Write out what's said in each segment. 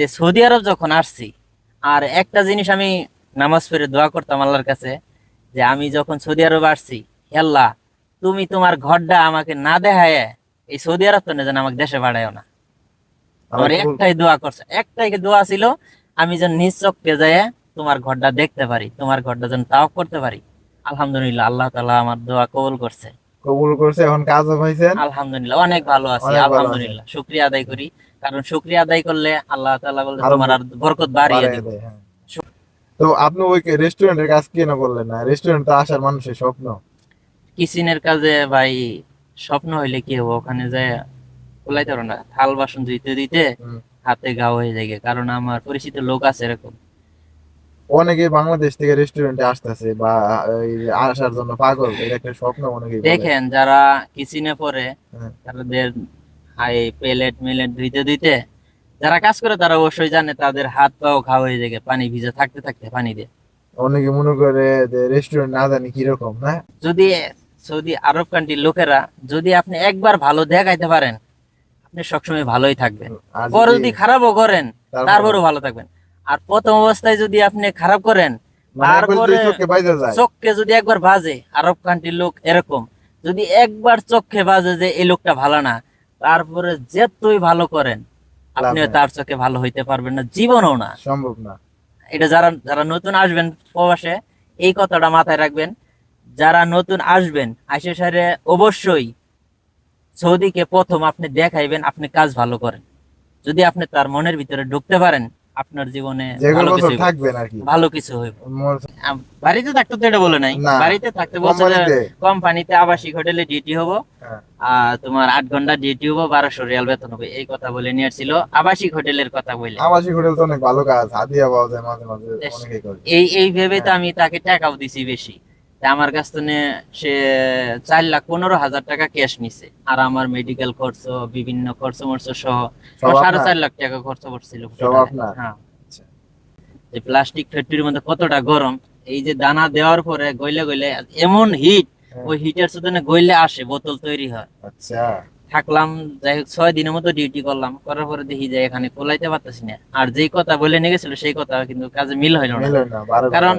যে সৌদি আরব যখন আসছি আর একটা জিনিস আমি নামাজ পড়ে দোয়া করতাম আল্লাহর কাছে যে আমি যখন সৌদি আরব আসছি হে আল্লাহ তুমি তোমার ঘরটা আমাকে না দেখায় এই সৌদি আরব তো যেন আমাকে দেশে বাড়ায়ও না। আমার একটাই দোয়া করছে একটাই দোয়া ছিল আমি যেন নিজ চোখে যায় তোমার ঘরটা দেখতে পারি তোমার ঘরটা যেন তাও করতে পারি। আলহামদুলিল্লাহ আল্লাহ তালা আমার দোয়া কবুল করছে। কবুল করছে এখন কাজও পাইছেন। আলহামদুলিল্লাহ অনেক ভালো আছি আলহামদুলিল্লাহ শুক্রিয়া আদায় করি। কারণ শুক্রিয়া আদায় করলে আল্লাহ তাআলা বলে তোমার আর বরকত বাড়িয়ে দিব। হ্যাঁ। তো আপনি ওই রেস্টুরেন্টের কাজ কেন করলেন না? রেস্টুরেন্ট তো আসার মানুষের স্বপ্ন। কিচেনের কাজে ভাই স্বপ্ন হইলে কি হবে? ওখানে যায় কোলাইতে পারো না থাল বাসন ধুইতে দিতে হাতে ঘাও হয়ে যায় কারণ আমার পরিচিত লোক আছে এরকম। অনেকে বাংলাদেশ থেকে রেস্টুরেন্টে আসতেছে বা আসার জন্য পাগল এটা একটা স্বপ্ন অনেকে দেখেন যারা কিচেনে পড়ে হ্যাঁ। তাদের হাই প্লেট মিলেট ধুইতে দিতে। যারা কাজ করে তারা অবশ্যই জানে তাদের হাত পাও ঘা হয়ে যায় পানি ভিজে থাকতে থাকতে পানি দিয়ে। অনেকে মনে করে রেস্টুরেন্ট না জানি কীরকম না যদি সৌদি আরব কান্ট্রির লোকেরা যদি আপনি একবার ভালো দেখাইতে পারেন আপনি সবসময় ভালোই থাকবেন। আর পরে যদি খারাপও করেন তারপরে- তারপরেও ভালো থাকবেন। আর প্রথম অবস্থায় যদি আপনি খারাপ করেন মানে তারপরে চোখকে যদি একবার বাজে আরব কান্ট্রির লোক এরকম যদি একবার চোখে বাজে যে এই লোকটা ভালো না তারপরে যেতই ভালো করেন আপনি তার চোখে ভালো হইতে পারবেন না জীবনও না। সম্ভব না। এটা যারা যারা নতুন আসবেন প্রবাসে এই কথাটা মাথায় রাখবেন যারা নতুন আসবেন আইসে সারে অবশ্যই সৌদিকে প্রথম আপনি দেখাইবেন আপনি কাজ ভালো করেন। যদি আপনি তার মনের ভিতরে ঢুকতে পারেন আপনার জীবনে ভালো কিছু থাকবেন আর কি। ভালো কিছু হইব। বাড়িতে থাকতে তো এটা বলে নাই। বাড়িতে থাকতে বলছে কোম্পানিতে আবাসিক হোটেলে ডিউটি হব হ্যাঁ। আর তোমার আট ঘণ্টা ডিউটি হব বারোশো রিয়াল বেতন হবে। এই কথা বলে নিয়ে ছিল আবাসিক হোটেলের কথা বলে। আবাসিক হোটেল তো অনেক ভালো কাজ হাদিয়া পাওয়া যায় মাঝে মাঝে এই এই ভেবে তো। আমি তাকে টাকাও দিছি বেশি। আমার কাছ থেকে সে চার লাখ পনেরো হাজার টাকা ক্যাশ নিছে। আর আমার মেডিকেল খরচ বিভিন্ন খরচ মরচ সহ সাড়ে চার লাখ টাকা খরচ পড়ছিল হ্যাঁ। আচ্ছা। যে প্লাস্টিক ফ্যাক্টরির মধ্যে কতটা গরম এই যে দানা দেওয়ার পরে গইলে গইলে এমন হিট হ্যাঁ। ওই হিটের সুতনে গইলে আসে বোতল তৈরি হয়। আচ্ছা। থাকলাম যাই হোক ছয় দিনের মতো ডিউটি করলাম। করার পরে দেখি যে এখানে কোলাইতে পারতেছি না। আর যেই কথা বলে নিয়ে গেছিল সেই কথা কিন্তু কাজে মিল হইল না। কারণ।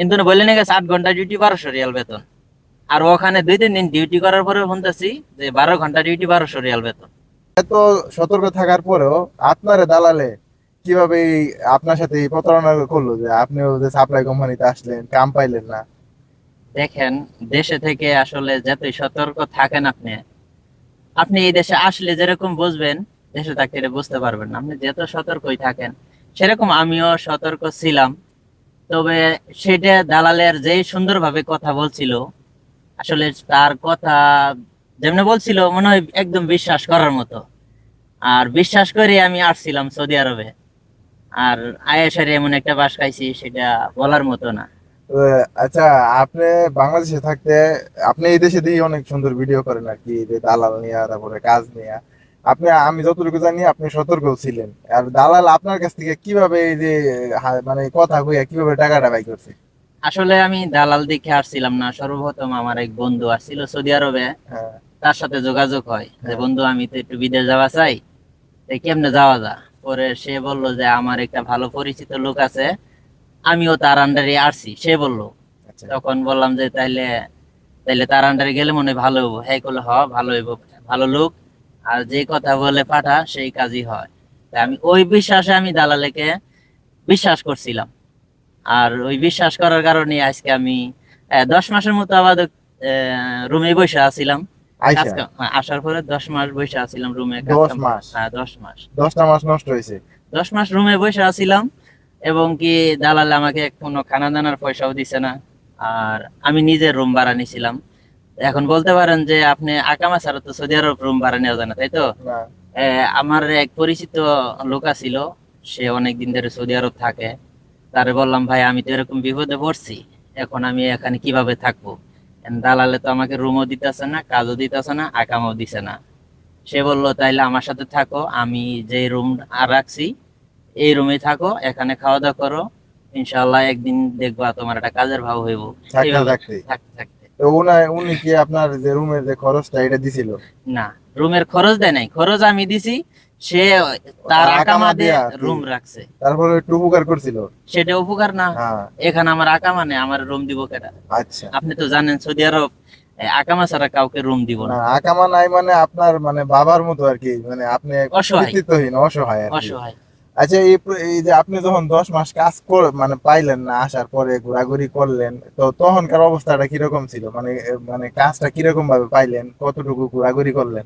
কিন্তু বলে নিয়ে গেছে আট ঘণ্টা ডিউটি বারোশো রিয়াল বেতন। আর ওখানে দুই তিন দিন ডিউটি করার পরে শুনতেছি যে বারো ঘণ্টা ডিউটি বারোশো রিয়াল বেতন। এত সতর্ক থাকার পরেও আপনার দালালে কীভাবে আপনার সাথে প্রতারণা করল যে আপনিও যে সাপ্লাই কোম্পানিতে আসলেন কাম পাইলেন না? দেখেন দেশে থেকে আসলে যতই সতর্ক থাকেন আপনি আপনি এই দেশে আসলে যেরকম বুঝবেন দেশে থাকতে বুঝতে পারবেন না। আপনি যত সতর্কই থাকেন সেরকম আমিও সতর্ক ছিলাম। তবে সেটা দালালের যেই সুন্দরভাবে কথা বলছিল, আসলে তার কথা যেমনি বলছিল, মনে হয় একদম বিশ্বাস করার মতো। আর বিশ্বাস করে আমি আসছিলাম সৌদি আরবে। আর আয়েশারে এমন একটা বাস খাইছি, সেটা বলার মতো না। আচ্ছা আপনি বাংলাদেশে থাকতে, আপনি এই দেশে দিয়ে অনেক সুন্দর ভিডিও করেন আর কি, যে দালাল নিয়ে, তারপরে কাজ নিয়ে। আপনি আমি যতটুকু জানি আপনি সতর্ক ছিলেন। আর দালাল আপনার কাছ থেকে কীভাবে এই যে মানে কথা কইয়া কীভাবে টাকাটা বাই করছে? আসলে আমি দালাল দেখে আসছিলাম না। সর্বপ্রথম আমার এক বন্ধু আসছিল সৌদি আরবে। হ্যাঁ। তার সাথে যোগাযোগ হয় যে হ্যাঁ। বন্ধু আমি তো একটু বিদেশ যাওয়া চাই। কেমনে যাওয়া যা পরে সে বলল যে আমার একটা ভালো পরিচিত লোক আছে। আমিও তার আন্ডারে আসছি। সে বলল। আচ্ছা। তখন বললাম যে তাইলে তাইলে তার আন্ডারে গেলে মনে হয় ভালো হইব। হ্যাঁ করলে হ ভালো হইব। ভালো লোক। আর যে কথা বলে পাঠা সেই কাজই হয়। তাই আমি ওই বিশ্বাসে আমি দালালেকে বিশ্বাস করছিলাম। আর ওই বিশ্বাস করার কারণে আজকে আমি দশ মাসের মতো আবার রুমে বসে আছিলাম। আসার পরে দশ মাস বসে আছিলাম রুমে। দশ মাস? হ্যাঁ দশ মাস। দশটা মাস নষ্ট হয়েছে? দশ মাস রুমে বসে আছিলাম এবং কি দালাল আমাকে কোনো খানা দানার পয়সাও দিছে না। আর আমি নিজের রুম ভাড়া নিছিলাম। এখন বলতে পারেন যে আপনি আকামা ছাড়া তো সৌদি আরব রুম ভাড়া নেওয়া যায় না তাই তো? আমার এক পরিচিত লোক ছিল সে অনেক দিন ধরে সৌদি আরব থাকে। তারে বললাম ভাই আমি তো এরকম বিপদে পড়ছি এখন আমি এখানে কীভাবে থাকব? দালালে তো আমাকে রুমও দিতেছে না কাজও দিতেছে না আকামও দিছে না। সে বলল তাইলে আমার সাথে থাকো আমি যে রুম আর রাখছি এই রুমে থাকো এখানে খাওয়া দাওয়া করো ইনশাল্লাহ একদিন দেখবা তোমার একটা কাজের ভাব হইব। থাকতে এইভাবে থাকতে। উনি কি আপনার যে রুমের যে খরচটা এটা দিছিল? না রুমের খরচ দেয় নাই। খরচ আমি দিছি সে তার আকামা দিয়ে রুম রাখছে। তারপরে একটু উপকার করছিল? সেটা উপকার না। হ্যাঁ। এখানে আমার আকামা নেই আমার রুম দিব কেটা আচ্ছা। আপনি তো জানেন সৌদি আরব আকামা ছাড়া কাউকে রুম দিব না। না আকামা নাই মানে আপনার মানে বাবার মতো আর কি মানে আপনি অসহায়। অসহায় অসহায়। আচ্ছা এই যে আপনি যখন দশ মাস কাজ করে মানে পাইলেন না আসার পরে ঘোরাঘুরি করলেন তো তখনকার অবস্থাটা কীরকম ছিল? মানে মানে কাজটা কীরকম ভাবে পাইলেন? কতটুকু ঘোরাঘুরি করলেন?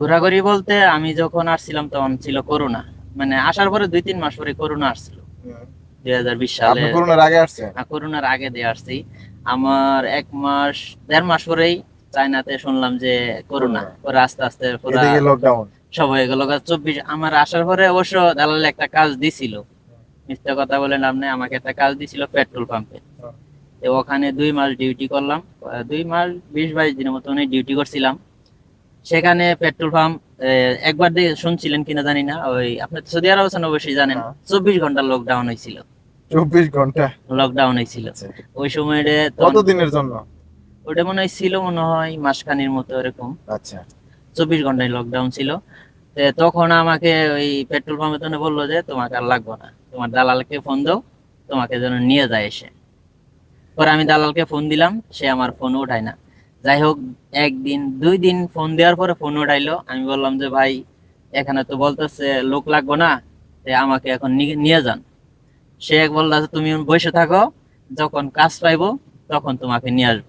ঘোরাঘুরি বলতে আমি যখন আসছিলাম তখন ছিল করোনা। মানে আসার পরে দুই তিন মাস পরে করোনা আসছিল। দুই হাজার বিশ সালে করোনার আগে আসছেন? আর করোনার আগে দিয়ে আসছি। আমার এক মাস দেড় মাস পরেই চায়নাতে শুনলাম যে করোনা। পরে আস্তে আস্তে লকডাউন সব হয়ে গেল চব্বিশ। আমার আসার পরে অবশ্য দালাল একটা কাজ দিছিল। মিথ্যা কথা বলে নাম নেই আমাকে একটা কাজ দিছিল পেট্রোল পাম্পে। তো ওখানে দুই মাস ডিউটি করলাম। দুই মাস বিশ বাইশ দিনের মতো ডিউটি করছিলাম। সেখানে পেট্রোল পাম্প একবার দিয়ে শুনছিলেন কিনা জানি না ওই আপনি সৌদি আরব আছেন অবশ্যই জানেন। হ্যাঁ। চব্বিশ ঘণ্টা লকডাউন হয়েছিল চব্বিশ ঘণ্টা? লকডাউন হয়েছিল। ওই সময় কত দিনের জন্য? ওটা মনে হয় ছিল মনে হয় মাসখানির মতো এরকম। আচ্ছা। চব্বিশ ঘন্টায় লকডাউন ছিল। তখন আমাকে ওই পেট্রোল পাম্পে তো বলল যে, তোমাকে আর লাগবে না। তোমার দালালকে ফোন দাও, তোমাকে যেন নিয়ে যায় এসে। পরে আমি দালালকে ফোন দিলাম, সে আমার ফোন উঠায় না। যাই হোক, একদিন, দুই দিন ফোন দেওয়ার পরে ফোন উঠাইলো। আমি বললাম যে, ভাই, এখানে তো বলতেছে লোক লাগবো না আমাকে এখন নিয়ে যান। সে এক বলল যে তুমি বসে থাকো, যখন কাজ পাইবো, তখন তোমাকে নিয়ে আসব।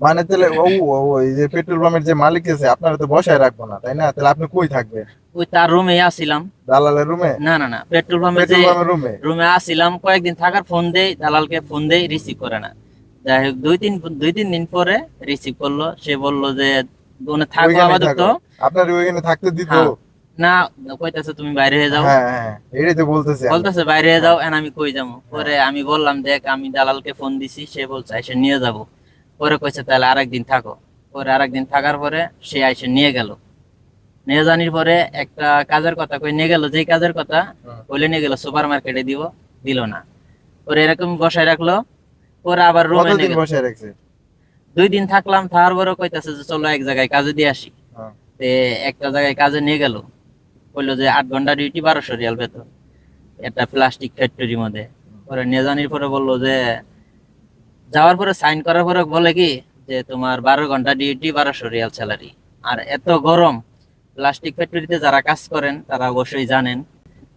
মানে তাহলে ও ও, ও, এই যে পেট্রোল পাম্পের যে মালিক আছে আপনারা তো বসায় রাখব না তাই না? তাহলে আপনি কই থাকবেন? ওই তার রুমে আসছিলাম দালালের রুমে? না না না পেট্রোল পাম্পে যে রুমে? রুমে আসছিলাম কয়েকদিন থাকার ফোন দেই দালালকে ফোন দেই রিসিভ করে না। যাই হোক দুই তিন দুই তিন দিন পরে রিসিভ করল সে বলল যে ওনে থাকো ওইখানেই আপাতত। আপনার ওইখানে থাকতে দিত? হ্যাঁ, না কইতাছে তুমি বাইরে হয়ে যাও। হ্যাঁ হ্যাঁ এটাই তো বলতেছে। বলতেছে বাইরে হয়ে যাও এন আমি কই যাব? পরে আমি বললাম দেখ আমি দালালকে ফোন দিছি সে বলছে এসে নিয়ে যাব। পরে কইছে তাহলে আরেকদিন থাকো। পরে আরেকদিন থাকার পরে সে এসে নিয়ে গেল। নিয়ে জানির পরে একটা কাজের কথা কই নিয়ে গেল। যেই কাজের কথা বলে নিয়ে গেল সুপার মার্কেটে দিব দিল না। পরে এরকম বসায় রাখল পরে আবার রুমে নিয়ে কতদিন গেল। বসে রাখছে? দুই দিন থাকলাম থাকার পরে কইতাছে যে চলো এক জায়গায় কাজে দিয়ে আসি। হ্যাঁ। তে একটা জায়গায় কাজে নিয়ে গেল। বলল যে আট ঘণ্টা ডিউটি বারোশো রিয়াল বেতন। একটা প্লাস্টিক ফ্যাক্টরির মধ্যে। পরে নিয়ে জানির পরে বলল যে যাওয়ার পরে সাইন করার পরে বলে কি যে তোমার বারো ঘণ্টা ডিউটি বারোশো রিয়াল স্যালারি আর এত গরম প্লাস্টিক ফ্যাক্টরিতে যারা কাজ করেন তারা অবশ্যই জানেন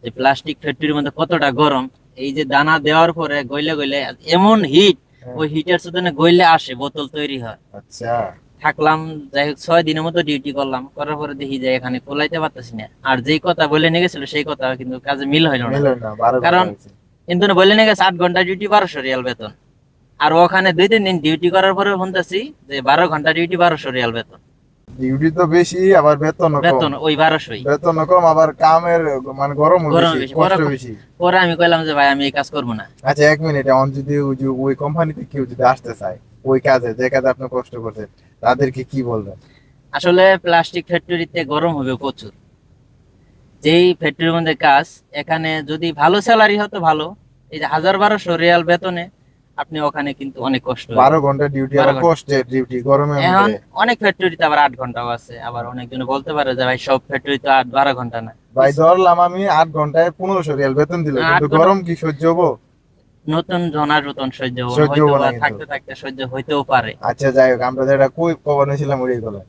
যে প্লাস্টিক ফ্যাক্টরির মধ্যে কতটা গরম। এই যে দানা দেওয়ার পরে গইলে গইলে এমন হিট ওই হিটের সাথে গইলে আসে বোতল তৈরি হয়। আচ্ছা। থাকলাম যাই হোক ছয় দিনের মতো ডিউটি করলাম। করার পরে দেখি যে এখানে কোলাইতে পারতেছি না। আর যেই কথা বলে নিয়ে গেছিল সেই কথা কিন্তু কাজে মিল হইল না। কারণ-। কিন্তু বলে নিয়ে গেছে আট ঘণ্টা ডিউটি বারোশো রিয়াল বেতন। আর ওখানে দুই তিন দিন ডিউটি করার পরে শুনতেছি যে বারো ঘণ্টা ডিউটি বারোশো রিয়াল বেতন। ডিউটি তো বেশি আবার বেতন বেতন ওই বারোশোই। বেতন কম আবার কামের মানে গরম গরম বেশি বেশি, কষ্ট বেশি। পরে আমি কইলাম যে ভাই আমি এই কাজ করব না। আচ্ছা এক মিনিট এখন যদি ওই ওই কোম্পানিতে কেউ যদি আসতে চায় ওই কাজে যে কাজে আপনি কষ্ট করছেন তাদেরকে কি বলবেন? আসলে প্লাস্টিক ফ্যাক্টরিতে গরম হবে প্রচুর। যেই ফ্যাক্টরির মধ্যে কাজ এখানে যদি ভালো স্যালারি হতো ভালো। এই যে হাজার বারোশো রিয়াল বেতনে আপনি ওখানে কিন্তু অনেক কষ্ট। বারো ঘণ্টা ডিউটি আবার কষ্টের ডিউটি গরমের এখন অনেক ফ্যাক্টরিতে আবার আট ঘন্টাও আছে। আবার অনেকজন বলতে পারে যে ভাই সব ফ্যাক্টরি তো আট বারো ঘণ্টা না। ভাই ধরলাম আমি আট ঘন্টায় পনেরোশো রিয়াল বেতন দিল। কিন্তু গরম কি সহ্য হব? নতুন জনার নতুন সহ্য থাকতে থাকতে সহ্য হইতেও পারে। আচ্ছা যাই হোক আমরা যেটা কই খবর নিয়েছিলাম ওই বলে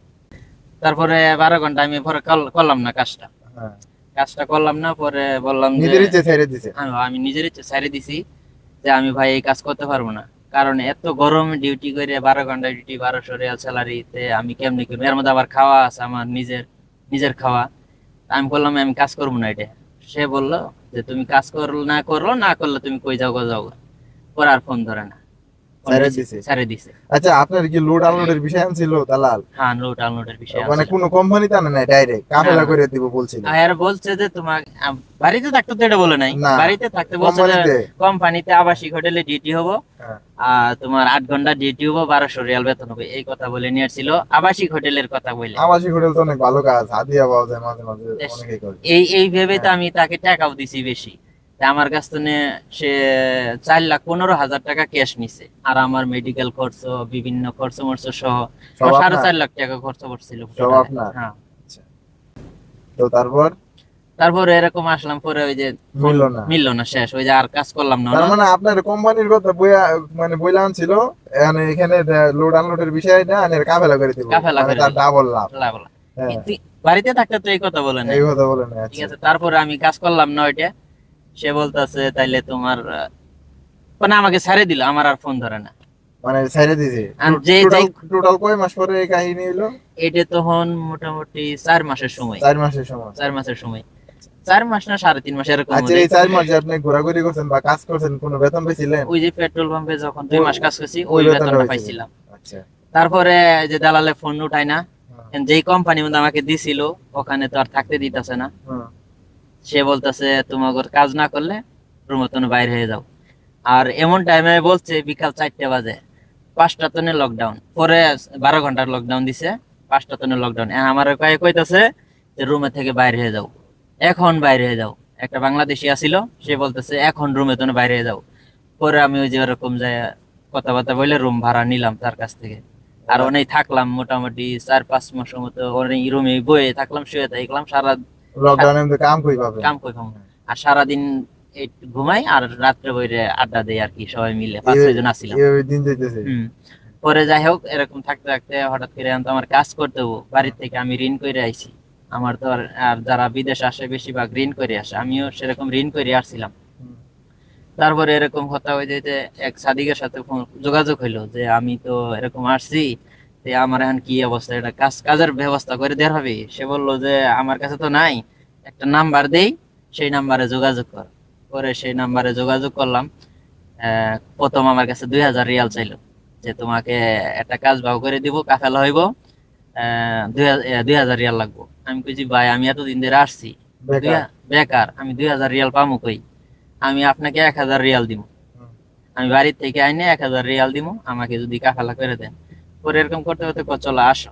তারপরে বারো ঘণ্টা আমি পরে কল- করলাম না কাজটা। হ্যাঁ। কাজটা করলাম না পরে বললাম নিজের ইচ্ছে ছেড়ে দিছে। আমি আমি নিজের ইচ্ছে ছাড়ে দিছি। যে আমি ভাই এই কাজ করতে পারব না। কারণ এত গরম ডিউটি করে বারো ঘণ্টা ডিউটি বারোশো রিয়াল স্যালারিতে আমি কেমনি করব এর মধ্যে আবার খাওয়া আছে আমার নিজের নিজের খাওয়া। আমি বললাম, আমি কাজ করব না এটা। সে বলল যে, তুমি কাজ করল, না করল, না করলে তুমি কই যাও যাও পর আর ফোন ধরে না। ছেড়ে দিছে- দিছে। দিছে। আচ্ছা আপনার কি লোড আনলোডের বিষয় ছিল দালাল? হ্যাঁ লোড আনলোডের বিষয় মানে কোন কোম্পানিতে আনে নাই ডাইরেক্ট কাফেলা করে দিব বলছিল। আর বলছে যে তোমার বাড়িতে থাকতে তো এটা বলে নাই। বাড়িতে থাকতে বলছে কোম্পানিতে কোম্পানিতে আবাসিক হোটেলে ডিউটি হব। হ্যাঁ। আর তোমার আট ঘণ্টা ডিউটি হব বারোশো রিয়াল বেতন হবে। এই কথা বলে নিয়েছিল আবাসিক হোটেলের কথা বলে। আবাসিক হোটেল তো অনেক ভালো কাজ হাদিয়া পাওয়া যায় মাঝে মাঝে এই এই ভেবে তো হ্যাঁ। আমি তাকে টাকাও দিছি বেশি। আমার কাছ থেকে সে চার লাখ পনেরো হাজার টাকা ক্যাশ নিছে। আর আমার মেডিকেল খরচ বিভিন্ন খরচ মরচ সহ সাড়ে চার লাখ টাকা খরচ পড়ছিল আপনার? হ্যাঁ। তো তারপর? তারপরে এরকম আসলাম পরে ওই যে মিললো না। মিললো না শেষ। ওই যে আর কাজ করলাম না মানে আপনার কোম্পানির কথা বইয়া মানে বইলা আনছিল এখানে এখানে লোড আনলোডের বিষয় না আনের কাফেলা করে দিব। কাফেলা মানে করে তার। Double love. বলা বলা। হ্যাঁ, বাড়িতে থাকতে তো এই কথা বলে না এই কথা বলেন ঠিক আছে তারপরে আমি কাজ করলাম না ওইটা সে বলতেছে তাইলে তোমার মানে আমাকে ছেড়ে দিল আমার আর ফোন ধরে না। মানে ছেড়ে দিছে। আর যে- টোটাল কয় মাস পরে এই কাহিনী হইল? এটা তখন মোটামুটি চার মাসের সময়। চার মাসের সময়। চার মাসের সময়। চার মাস না সাড়ে তিন মাস এরকম আচ্ছা এই চার মাস আপনি ঘোরাঘুরি করছেন বা কাজ করছেন কোনো বেতন পেয়েছিলেন ওই যে পেট্রোল পাম্পে যখন দুই মাস কাজ করছি ওই বেতনটা পাইছিলাম। আচ্ছা। তারপরে যে দালালে ফোন উঠায় না হুম, যেই কোম্পানি মধ্যে আমাকে দিছিল ওখানে তো আর থাকতে দিতেছে না। হুম, সে বলতেছে তোমাকে কাজ না করলে রুম তুমি বাইরে হয়ে যাও। আর এমন টাইমে বলছে, বিকাল চারটে বাজে। পাঁচটা তনে লকডাউন পরে বারো ঘণ্টার লকডাউন দিছে, পাঁচটা তনে লকডাউন আমার কয়ে কইতাছে যে, রুমে থেকে বাইরে হয়ে যাও। এখন বাইরে হয়ে যাও। একটা বাংলাদেশি আসিল, সে বলতেছে, এখন রুমে তুমি বাইরে হয়ে যাও। পরে আমি ওই যে ওরকম যায় কথাবার্তা বলে রুম ভাড়া নিলাম তার কাছ থেকে। আর অনেক থাকলাম মোটামুটি চার পাঁচ মাসের মতো অনেক রুমে বয়ে থাকলাম, শুয়ে থাকলাম, সারা মধ্যে কাম কই পাবে? কাম কই পাবো আর সারাদিন একটু ঘুমাই আর রাত্রে বইরে আড্ডা দেই আর কি সবাই মিলে। পাঁচ ছয় জন আসছিলাম। এইভাবে দিন যাইতেছে। পরে যাই হোক এরকম থাকতে থাকতে হঠাৎ করে এখন তো আমার কাজ করতে হব। বাড়ির থেকে আমি ঋণ করে আইছি। আমার তো আর আর যারা বিদেশ আসে বেশিরভাগ ঋণ করে আসে। আমিও সেরকম ঋণ করে আসছিলাম। তারপরে এরকম কথা হয়ে যেতে এক সাদিকের সাথে যোগাযোগ হইল যে আমি তো এরকম আসছি তে আমার এখন কি অবস্থা এটা কাজ কাজের ব্যবস্থা করে দেওয়ার হবে। সে বলল যে আমার কাছে তো নাই একটা নাম্বার দেই সেই নাম্বারে যোগাযোগ কর। পরে সেই নাম্বারে যোগাযোগ করলাম। প্রথম আমার কাছে দুই হাজার রিয়াল চাইলো যে তোমাকে একটা কাজ ভাও করে দিব কাফেলা হইব আহ, দুই হাজার- দুই হাজার রিয়াল লাগবো। আমি কইছি ভাই আমি এতদিন ধরে আসছি বেকার। আমি দুই হাজার রিয়াল পামু কই? আমি আপনাকে এক হাজার রিয়াল দিব আমি বাড়ির থেকে আইনে এক হাজার রিয়াল দিব আমাকে যদি কাফেলা করে দেন। পরে এরকম করতে করতে ক- চলো আসো।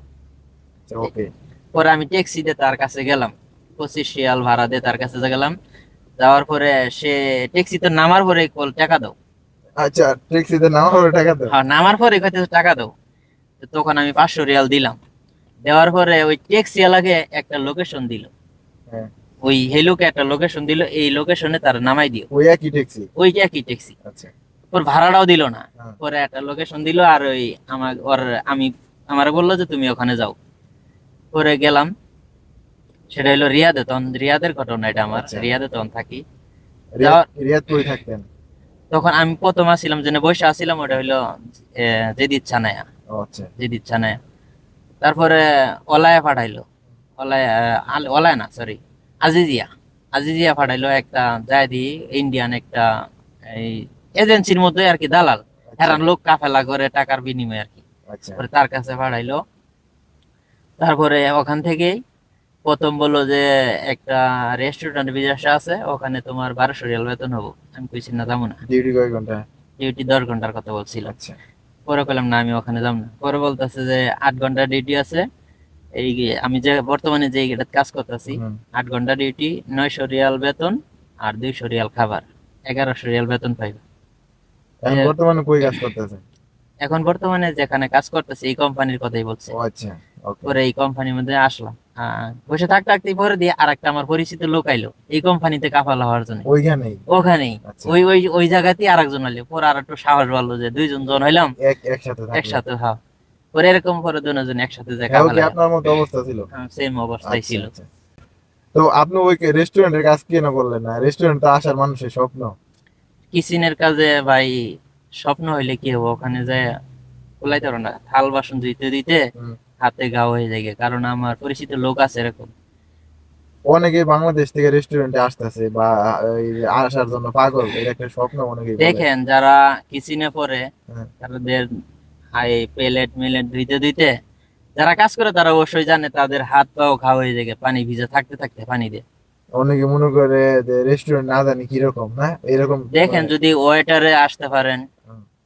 ওকে। পরে আমি ট্যাক্সিতে তার কাছে গেলাম। পঁচিশ শিয়াল ভাড়া দিয়ে তার কাছে গেলাম। যাওয়ার পরে সে ট্যাক্সিতে নামার পরে কল টাকা দাও। আচ্ছা ট্যাক্সিতে নামা হবে টাকা তো হ্যাঁ নামার পরে কইতে টাকা দাও। তো তখন আমি পাঁচশো রিয়াল দিলাম। দেওয়ার পরে ওই ট্যাক্সি এলাকে একটা লোকেশন দিল। হ্যাঁ। ওই হেলুকে একটা লোকেশন দিল। এই লোকেশনে তার নামাই দিও ওই একই ট্যাক্সি ওই একই ট্যাক্সি আচ্ছা। ওর ভাড়াটাও দিল না। হ্যাঁ। পরে একটা লোকেশন দিল আর ওই আমার ওর আমি আমার বলল যে তুমি ওখানে যাও। পরে গেলাম। সেটা হলো রিয়াদে তখন রিয়াদের ঘটনা এটা আমার আচ্ছা। রিয়াদে তখন থাকি। রিয়াদ যাওয়ার- কই থাকতেন? তখন আমি প্রথম আসছিলাম যেন বসে আসছিলাম ওটা হইল জেদিদ ছানায়া। ও আচ্ছা। জেদিদ ছানায়া। তারপরে অলায়া পাঠাইলো। অলায়া আল- অলায়া না সরি আজিজিয়া। আজিজিয়া পাঠাইলো একটা জায়দি ইন্ডিয়ান একটা এই এজেন্সির মধ্যে আর কি দালাল। হেরান লোক কাফেলা করে টাকার বিনিময়ে আর কি। আচ্ছা। তার কাছে পাঠাইলো। তারপরে ওখান থেকেই প্রথম বলল যে একটা রেস্টুরেন্ট বিদেশ আছে ওখানে তোমার বারোশো রিয়াল বেতন হব। আমি কইছি না যাব না। ডিউটি কয় ঘণ্টা? ডিউটি দশ ঘণ্টার কথা বলছিল আচ্ছা। পরে কইলাম না আমি ওখানে যাব না। পরে বলতেছে যে আট ঘণ্টা ডিউটি আছে। এই যে- আমি যে বর্তমানে যে এটা কাজ করতেছি আট ঘণ্টা ডিউটি নয়শো রিয়াল বেতন আর দুইশো রিয়াল খাবার। এগারোশো রিয়াল বেতন পাইবে। এখন হ্যাঁ। বর্তমানে কই কাজ করতেছেন? এখন বর্তমানে যেখানে কাজ করতেছি এই কোম্পানির কথাই বলছে। ও আচ্ছা পরে এই কোম্পানির মধ্যে আসলাম। বসে থাকতে থাকতে পরে দিয়ে আর একটা আমার পরিচিত লোক আইলো। এই কোম্পানিতে কাফালা হওয়ার জন্য। ওইখানেই? ওখানেই। আচ্ছা। ওই ওই ওই জায়গাতেই আর একজন আইলো। পরে আর একটু সাহস বাড়লো যে দুইজন জন হইলাম। একসাথে। একসাথে হ্যাঁ। পরে এরকম করে দুজন একসাথে যে হ্যাঁ, আপনার মতো অবস্থা ছিল? সেম অবস্থায় আচ্ছা, ছিল। আচ্ছা। তো আপনি ওই রেস্টুরেন্টের কাজ কেন করলেন না? রেস্টুরেন্ট তো আসার মানুষের স্বপ্ন। কিচেনের কাজে ভাই স্বপ্ন হইলে কি হবে? ওখানে যায় কুলাইতে পারো না থাল বাসন ধুইতে দিতে হাতে গাও হয়ে যায় কারণ আমার পরিচিত লোক আছে এরকম। অনেকে বাংলাদেশ থেকে রেস্টুরেন্টে আসতেছে বা আসার জন্য পাগল এটা একটা স্বপ্ন অনেকে দেখেন যারা কিচেনে পড়ে হ্যাঁ। তাদের হাই প্লেট মিলেট ধুইতে ধুইতে যারা কাজ করে তারা অবশ্যই জানে তাদের হাত পাও ঘা হয়ে যায় পানি ভিজে থাকতে থাকতে পানি দিয়ে। অনেকে মনে করে যে রেস্টুরেন্ট না জানি কীরকম না এরকম দেখেন যদি ওয়েটারে আসতে পারেন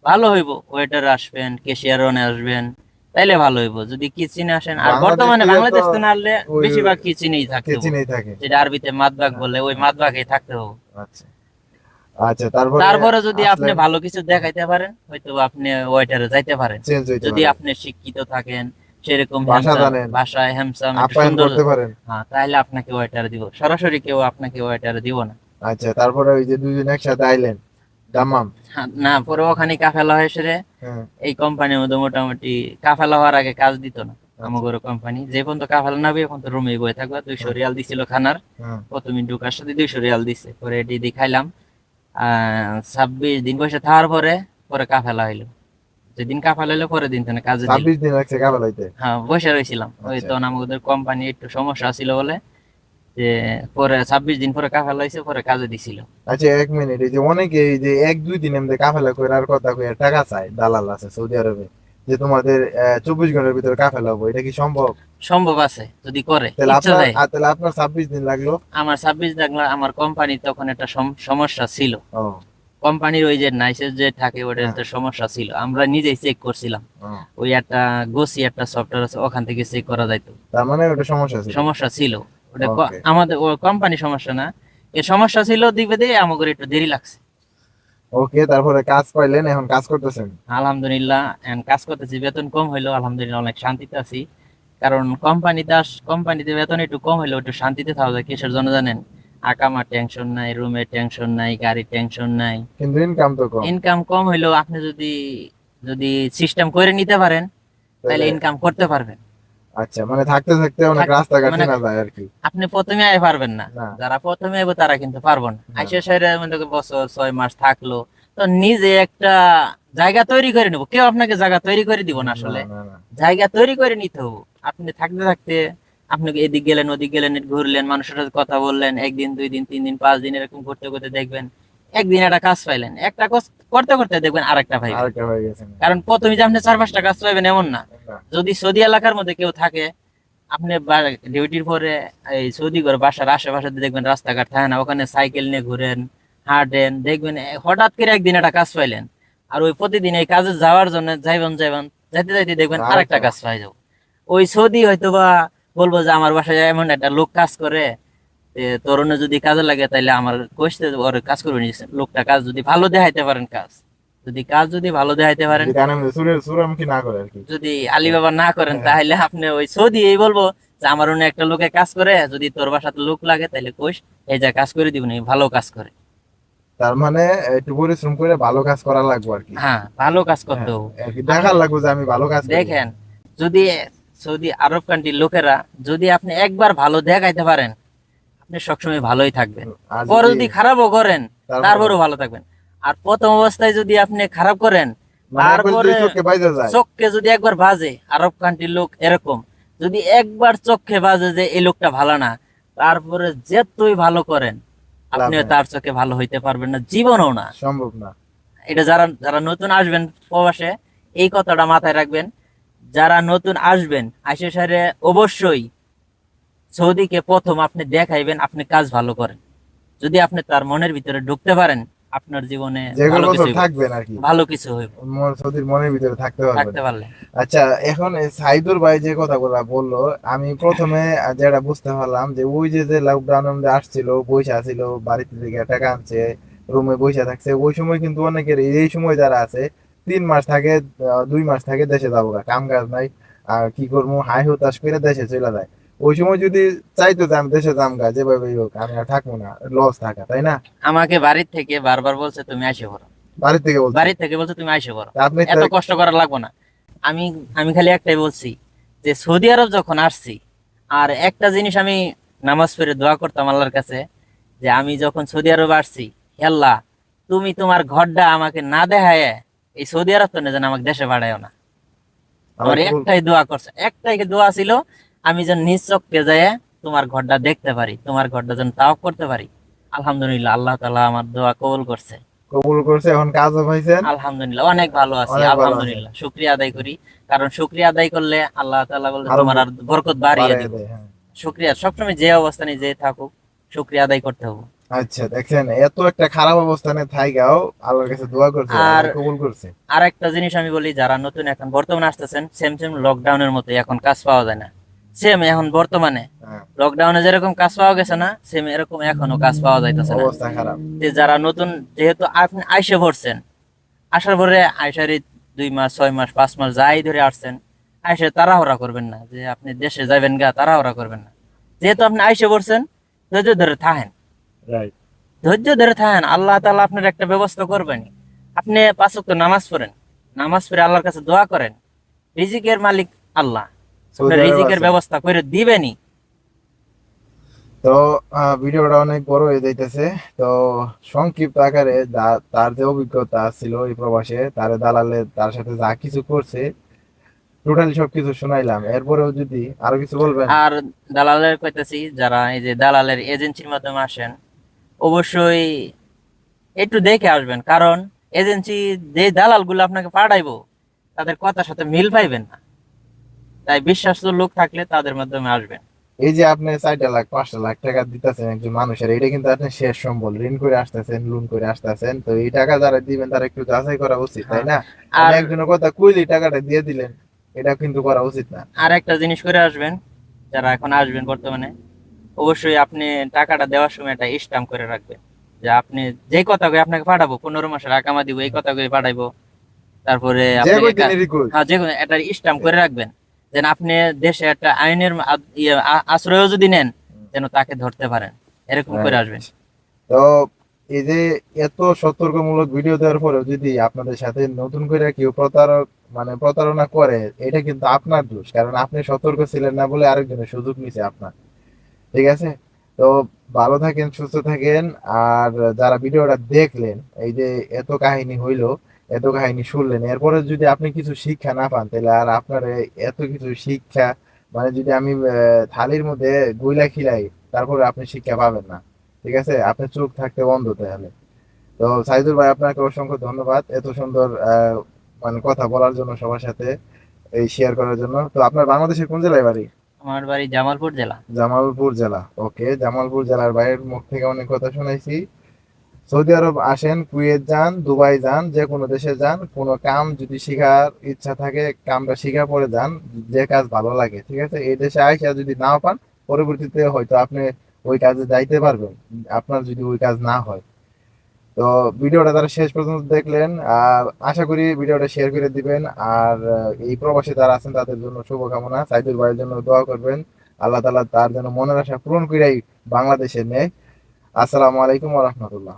ভালো হইব। ওয়েটারে আসবেন ক্যাশিয়ারনে আসবেন তাইলে ভালো হইব। যদি কিচেনে আসেন আর বর্তমানে থেকে তো না আসলে বেশিরভাগ কিচেনেই হবে। কিচেনেই থাকে। যেটা আরবিতে মাদবাগ বলে ওই মাদবাগেই থাকতে হবে। আচ্ছা। আচ্ছা তারপরে তারপরে যদি আপনি ভালো কিছু দেখাইতে পারেন হয়তো আপনি ওয়েটারে যাইতে পারেন। যদি আপনি শিক্ষিত থাকেন সেরকম ভাষা জানেন। ভাষায় হ্যামসাম আপ্যায়ন করতে পারেন। হ্যাঁ তাহলে আপনাকে ওয়েটার দিব। সরাসরি কেউ আপনাকে ওয়েটার দিব না। আচ্ছা তারপরে ওই যে দুজন একসাথে আইলেন দামাম হ্যাঁ, না পরে ওখানে কাফেলা হয়েছে রে হ্যাঁ। এই কোম্পানির মধ্যে মোটামুটি কাফেলা হওয়ার আগে কাজ দিত না আচ্ছা। আমাগর কোম্পানি যে পর্যন্ত কাফেলা নাবে এখন তো রুমে বয়ে থাকবে দুইশো রিয়াল দিছিল খানার। প্রথমে ঢুকার সাথে দুইশো রিয়াল দিছে পরে এটি দেখাইলাম আহ ছাব্বিশ দিন বসে থাকার পরে পরে কাফেলা হইল। যেদিন কাফেলা হইল পরের দিন থেকে কাজে ছাব্বিশ দিন লাগছে কাবেল হইতে? হ্যাঁ বসে রয়েছিলাম ওই আচ্ছা। তো আমাদের কোম্পানি একটু সমস্যা ছিল বলে যে পরে ছাব্বিশ দিন পরে কাফেলা হয়েছে পরে কাজে দিছিল। আচ্ছা এক মিনিট এই যে অনেকে এই যে এক দুই দিন এমনি কাফেলা কথা কয়ে টাকা চায় দালাল আছে সৌদি আরবে যে তোমাদের চব্বিশ ঘণ্টার ভিতরে কাফেলা হব এটা কি সম্ভব? সম্ভব আছে যদি করে তাহলে আপনার ছাব্বিশ দিন লাগল? আমার ছাব্বিশ দেখলাম আমার কোম্পানি তখন একটা সম- সমস্যা ছিল। কোম্পানির ওই যে নাইসের যে থাকে ওটার হ্যাঁ। একটা সমস্যা ছিল। আমরা নিজেই চেক করছিলাম। ওই একটা গোসি একটা সফটওয়্যার আছে ওখান থেকে চেক করা যাইতো। তার মানে ওটা সমস্যা ছিল? সমস্যা ছিল। ওটা. আমাদের কোম্পানি সমস্যা না। এই সমস্যা ছিল দিবে দিয়ে আমাদের একটু দেরি লাগছে। ওকে তারপরে কাজ পাইলেন এখন কাজ করতেছেন? আলহামদুলিল্লাহ and কাজ করতেছি। বেতন কম হইল আলহামদুলিল্লাহ অনেক শান্তিতে আছি। কারণ কোম্পানিতে কোম্পানিতে বেতন একটু কম হইলেও একটু শান্তিতে থাকা যায়। কিসের জন্য জানেন? আকামা টেনশন নাই রুমের টেনশন নাই গাড়ির টেনশন নাই। কিন্তু ইনকাম তো কম। ইনকাম কম হইলেও আপনি যদি যদি সিস্টেম করে নিতে পারেন তাহলে ইনকাম করতে পারবেন। আচ্ছা মানে থাকতে থাকতে অনেক থাক- রাস্তাঘাট মানে- চেনা যায় আর কি আপনি প্রথমে আয় পারবেন না। না। যারা প্রথমে আইবো তারা কিন্তু পারব না। না। আইসা সাইরে মনে বছর ছয় মাস থাকল তো নিজে একটা জায়গা তৈরি করে নেব। কেউ আপনাকে জায়গা তৈরি করে দিব না আসলে। না, না। জায়গা তৈরি করে নিতে হবে। আপনি থাকতে থাকতে আপনি এদিক গেলেন ওদিক গেলেন ঘুরলেন মানুষের সাথে কথা বললেন একদিন দুই দিন তিন দিন পাঁচ দিন এরকম করতে করতে দেখবেন একদিন একটা কাজ পাইলেন একটা কাজ করতে করতে দেখবেন আরেকটা গেছে। কারণ প্রথমে যে আপনি চার পাঁচটা কাজ পাইবেন এমন না। না। যদি সৌদি এলাকার মধ্যে কেউ থাকে আপনি ডিউটির পরে এই সৌদি করে বাসার আশেপাশে দেখবেন রাস্তাঘাট থাকে না ওখানে সাইকেল নিয়ে ঘুরেন হাঁটেন দেখবেন হঠাৎ করে একদিন একটা কাজ পাইলেন আর ওই প্রতিদিন এই কাজে যাওয়ার জন্য যাইবেন যাইবেন যাইতে যাইতে দেখবেন আরেকটা আরেকটা কাজ। পাই যাব। ওই সৌদি হয়তো বা বলব যে আমার বাসায় এমন একটা লোক কাজ করে তরুণে যদি কাজে লাগে তাহলে আমার কষতে ওর কাজ করবে। লোকটা কাজ যদি ভালো দেখাইতে পারেন কাজ যদি কাজ যদি ভালো দেখাইতে পারেন যদি সুরের সুরামুখী না করেন হ্যাঁ। তাহলে আপনি ওই সৌদি এই বলব যে আমার অন্য একটা লোকে কাজ করে যদি তোর বাসাতে লোক লাগে তাহলে কোষ এই যা কাজ করে দিবনি ভালো কাজ করে। তার মানে একটু পরিশ্রম করে ভালো কাজ করা লাগবে আর কি। হ্যাঁ ভালো কাজ করতে হবে। দেখার লাগবে যে আমি ভালো কাজ দেখেন যদি সৌদি আরব কান্ট্রির লোকেরা যদি আপনি একবার ভালো দেখাইতে পারেন আপনি সবসময় ভালোই থাকবেন। পরে যদি খারাপও করেন তারপরে- তারপরেও ভালো থাকবেন। আর প্রথম অবস্থায় যদি আপনি খারাপ করেন মানে তারপরে- চোখকে যদি একবার বাজে আরব কান্ট্রির লোক এরকম যদি একবার চোখে বাজে যে এই লোকটা ভালো না তারপরে যেতই ভালো করেন আপনি তার চোখে ভালো হইতে পারবেন না জীবনও না। সম্ভব না। এটা যারা যারা নতুন আসবেন প্রবাসে এই কথাটা মাথায় রাখবেন যারা নতুন আসবেন আসে সারে অবশ্যই সৌদিকে প্রথম আপনি দেখাইবেন আপনি কাজ ভালো করেন। যদি আপনি তার মনের ভিতরে ঢুকতে পারেন আপনার জীবনে ভালো কিছু। থাকবেন আর কি ভালো কিছু হইব। সতীর মনের ভিতরে থাকতে পারবেন। থাকতে পারলে। আচ্ছা এখন সাইদুর ভাই যে কথাগুলো বলল আমি প্রথমে যেটা বুঝতে পারলাম যে ওই যে যে লকডাউনের মধ্যে আসছিল পয়সা ছিল বাড়িতে থেকে টাকা আনছে রুমে বসে থাকছে ওই সময় কিন্তু অনেকের এই সময় যারা আছে তিন মাস থাকে দুই মাস থাকে দেশে যাব কাম কাজ নাই আর কি করব হাই হতাশ করে দেশে চলে যায়। ওই সময় যদি চাইতো যে আমি দেশে যাম গা যেভাবে হোক আমি আর থাকব না লস থাকা তাই না? আমাকে বাড়ির থেকে বারবার বলছে তুমি আসে পড়ো বাড়ির থেকে বলছি? বাড়ির থেকে বলছে তুমি আসে পড়ো আপনি এত কষ্ট করা লাগবে না। আমি আমি খালি একটাই বলছি যে সৌদি আরব যখন আসছি আর একটা জিনিস আমি নামাজ পড়ে দোয়া করতাম আল্লাহর কাছে যে আমি যখন সৌদি আরব আসছি আল্লাহ তুমি তোমার ঘরটা আমাকে না দেখায় এই সৌদি আরব তো না যেন আমাকে দেশে বাড়ায়ও না। আমার একটাই দোয়া করছে। একটাই দোয়া ছিল? আমি যেন নিজ চোখকে যায় তোমার ঘরটা দেখতে পারি তোমার ঘরটা যেন তাও করতে পারি। আলহামদুলিল্লাহ আল্লাহ তালা আমার দোয়া কবুল করছে। কবুল করছে এখন কাজও পাইছেন। আলহামদুলিল্লাহ অনেক ভালো আছি। আলহামদুলিল্লাহ। শুক্রিয়া আদায় করি কারণ শুক্রিয়া আদায় করলে আল্লাহ তাআলা বলে তোমার আর বরকত বাড়িয়ে বাড়ায় দিব। হ্যাঁ। শুক্রিয়া সবসময় যে অবস্থানে যে থাকুক শুক্রিয়া আদায় করতে হবে। আচ্ছা দেখছেন এত একটা খারাপ অবস্থানে থাইগাও আল্লাহর কাছে দোয়া করছে আর- কবুল করছে। আর একটা জিনিস আমি বলি যারা নতুন এখন বর্তমানে আসতেছেন সেম সেম লকডাউনের মতো এখন কাজ পাওয়া যায় না। সেম এখন বর্তমানে হ্যাঁ, লকডাউনে যেরকম কাজ পাওয়া গেছে না সেম এরকম এখনও কাজ পাওয়া যাইতেছে না। অবস্থা খারাপ। যে যারা নতুন যেহেতু আপনি আইসে ভরছেন আসার পরে আইসারি দুই মাস ছয় মাস পাঁচ মাস যাই ধরে আসছেন আইসে তাড়াহুড়া করবেন না যে আপনি দেশে যাবেন গা তাড়াহুড়া করবেন না। যেহেতু আপনি আইসে পড়ছেন ধৈর্য ধরে থাকেন। ধৈর্য ধরে থাকেন আল্লাহ তাআলা আপনার একটা ব্যবস্থা করবেন। আপনি পাঁচ ওয়াক্ত নামাজ পড়েন নামাজ পড়ে আল্লাহর কাছে দোয়া করেন রিজিকের মালিক আল্লাহ। রিজিকের ব্যবস্থা করে দিবেনি তো ভিডিওটা অনেক বড় হয়ে যাইতেছে। তো সংক্ষিপ্ত আকারে তার যে অভিজ্ঞতা ছিল এই প্রবাসে তার দালালে তার সাথে যা কিছু করছে টোটালি সবকিছু শোনাইলাম। এরপরেও যদি আরও কিছু বলবেন? আর দালালের কইতেছি যারা এই যে দালালের এজেন্সির মাধ্যমে আসেন অবশ্যই একটু দেখে আসবেন কারণ এজেন্সি যে দালালগুলো আপনাকে পাঠাইবো তাদের কথার সাথে মিল পাইবেন না। তাই বিশ্বাস্ত লোক থাকলে তাদের মাধ্যমে আসবেন। এই যে আপনি চারটা লাখ পাঁচটা লাখ টাকা দিতেছেন একজন মানুষের এটা কিন্তু আপনি শেষ সম্বল ঋণ করে আসতেছেন লোন করে আসতেছেন তো এই টাকা যারা দিবেন তারা একটু যাচাই করা উচিত তাই না? আর একজনের কথা কইলি টাকাটা দিয়ে দিলেন এটা কিন্তু করা উচিত না। আর একটা জিনিস করে আসবেন যারা এখন আসবেন বর্তমানে অবশ্যই আপনি টাকাটা দেওয়ার সময় একটা স্টাম্প করে রাখবেন। যে আপনি যে কথা কই আপনাকে পাঠাবো পনেরো মাসের আকামা দিব এই কথা কই পাঠাইবো। তারপরে হ্যাঁ যে কোনো একটা স্টাম্প করে রাখবেন। যেন আপনি দেশে একটা আইনের ইয়ে, আ- আশ্রয়ও যদি নেন যেন তাকে ধরতে পারেন। এরকম করে আসবেন। তো এই যে এত সতর্কমূলক ভিডিও দেওয়ার পরেও যদি আপনাদের সাথে নতুন করে কেউ প্রতারক মানে প্রতারণা করে এটা কিন্তু আপনার দোষ। কারণ আপনি সতর্ক ছিলেন না বলে আরেকজনের সুযোগ নিছে আপনার। ঠিক আছে? তো ভালো থাকেন, সুস্থ থাকেন। আর যারা ভিডিওটা দেখলেন, এই যে এত কাহিনী হইল, এত কাহিনী শুনলেন, এরপরে যদি আপনি কিছু শিক্ষা না পান, তাহলে আর আপনার এত কিছু শিক্ষা মানে যদি আমি থালির মধ্যে গুইলা খিলাই, তারপরে আপনি শিক্ষা পাবেন না। ঠিক আছে? আপনি চোখ থাকতে বন্ধ তাহলে। তো সাইদুল ভাই, আপনাকে অসংখ্য ধন্যবাদ এত সুন্দর মানে কথা বলার জন্য সবার সাথে, এই শেয়ার করার জন্য। তো আপনার বাংলাদেশের কোন জেলায় বাড়ি? আমার বাড়ি জামালপুর জেলা। জামালপুর জেলা, ওকে, জামালপুর জেলার বাইরের মুখ থেকে অনেক কথা শুনেছি। সৌদি আরব আসেন, কুয়েত যান, দুবাই যান, যে কোনো দেশে যান, কোনো কাম যদি শিখার ইচ্ছা থাকে, কামটা শিখা পরে যান, যে কাজ ভালো লাগে, ঠিক আছে? এই দেশে আইসা যদি নাও পান, পরবর্তীতে হয়তো আপনি ওই কাজে যাইতে পারবেন, আপনার যদি ওই কাজ না হয়। তো ভিডিওটা তারা শেষ পর্যন্ত দেখলেন, আর আশা করি ভিডিওটা শেয়ার করে দিবেন, আর এই প্রবাসী যারা আছেন তাদের জন্য শুভকামনা, সাইদুল ভাইয়ের জন্য দোয়া করবেন, আল্লাহ তালা তার যেন মনের আশা পূরণ করেই বাংলাদেশে নেয়। আসসালামু আলাইকুম রহমতুল্লাহ।